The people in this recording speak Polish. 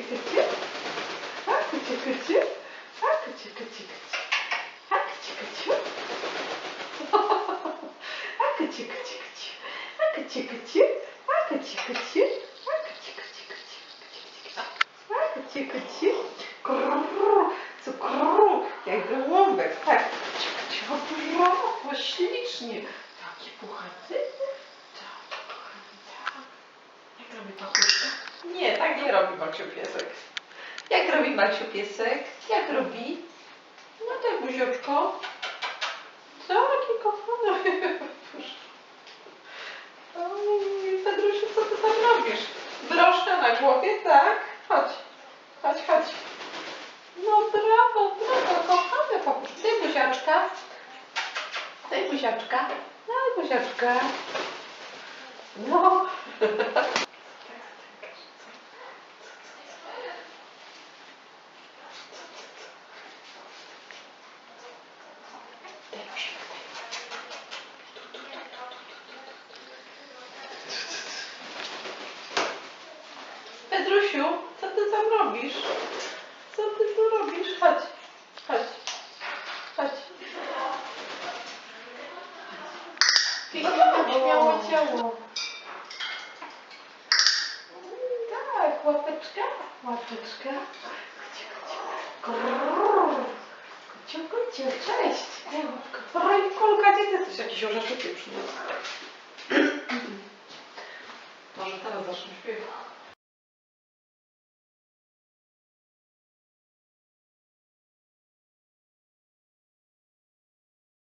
акачи-качи, акачи-качи, акачи-качи-качи, акачи-качу, акачи-качи-качи, акачи-качи, акачи-качи, акачи-качи-качи, акачи-качи, цукру, я громбек, так, чего ты, ваш лишний, так, я пухатый. Tak nie robi Maksiu piesek. Jak robi Maksiu piesek? Jak robi? No tak, buziotko. Taki kochany. Oj, Pedrusiu, co ty tam robisz? Broszka na głowie, tak? Chodź, chodź, chodź. No brawo, brawo, kochany papusz. Daj buziaczka. Daj buziaczka. Daj buziaczka. No. Daj buziaczka, daj. Pedrusiu, co ty tam robisz? Co ty tu robisz? Chodź, chodź, chodź. Pięknie śmiało ciało. Tak, łapeczka, łapeczka. Kociu, kociu, cześć. Oj, Kulka, gdzie ty jesteś? Jakiś orzeszek przyniósł. Może teraz zacznę śpiewać.